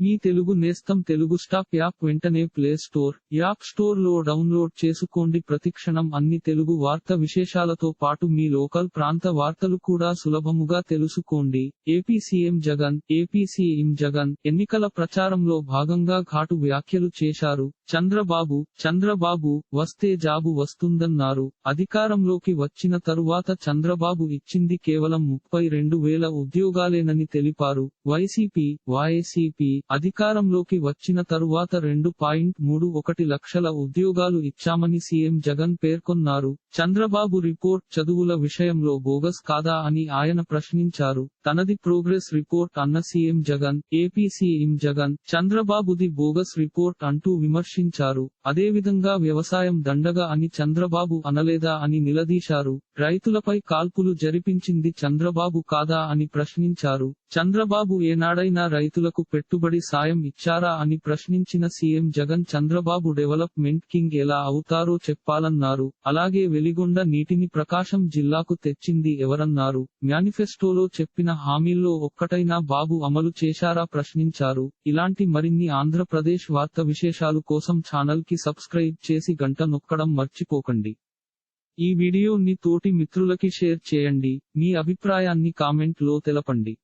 మీ తెలుగు నేస్తం Telugu stop app వెంటనే play store app స్టోర్లో డౌన్లోడ్ చేసుకోండి. ప్రతిక్షణం అన్ని తెలుగు వార్త విశేషాలతో పాటు మీ లోకల్ ప్రాంత వార్తలు కూడా సులభముగా తెలుసుకోండి. AP CM Jagan AP CM Jagan ఎన్నికల ప్రచారంలో భాగంగా ఘాటు వ్యాఖ్యలు చేశారు. చంద్రబాబు చంద్రబాబు వస్తే జాబు వస్తుందన్నారు. అధికారంలోకి వచ్చిన తరువాత చంద్రబాబు ఇచ్చింది కేవలం ముప్పై రెండు వేల ఉద్యోగాలేనని తెలిపారు. వైసీపీ వైసీపీ అధికారంలోకి వచ్చిన తరువాత రెండు పాయింట్ మూడు ఒకటి లక్షల ఉద్యోగాలు ఇచ్చామని సీఎం జగన్ పేర్కొన్నారు. చంద్రబాబు రిపోర్ట్ చదువుల విషయంలో బోగస్ కాదా అని ఆయన ప్రశ్నించారు. తనది ప్రోగ్రెస్ రిపోర్ట్ అన్న CM Jagan AP CM Jagan చంద్రబాబుది bogus report అంటూ విమర్శించారు. అదేవిధంగా వ్యవసాయం దండగా అని చంద్రబాబు అనలేదా అని నిలదీశారు. రైతులపై కాల్పులు జరిపించింది చంద్రబాబు కాదా అని ప్రశ్నించారు. చంద్రబాబు ఏనాడైనా రైతులకు పెట్టుబడి సాయం ఇచ్చారా అని ప్రశ్నించిన CM Jagan Chandrababu development king ఎలా అవుతారో చెప్పాలన్నారు. అలాగే వెలిగొండ నీటిని ప్రకాశం జిల్లాకు తెచ్చింది ఎవరన్నారు. మేనిఫెస్టోలో చెప్పిన హామీల్లో ఒక్కటైనా బాబు అమలు చేశారా ప్రశ్నించారు. ఇలాంటి మరిన్ని ఆంధ్రప్రదేశ్ వార్త విశేషాలు కోసం ఛానల్కి సబ్స్క్రైబ్ చేసి గంట నొక్కడం మర్చిపోకండి. ఈ వీడియోని తోటి మిత్రులకి షేర్ చేయండి. మీ అభిప్రాయాన్ని కామెంట్లో తెలపండి.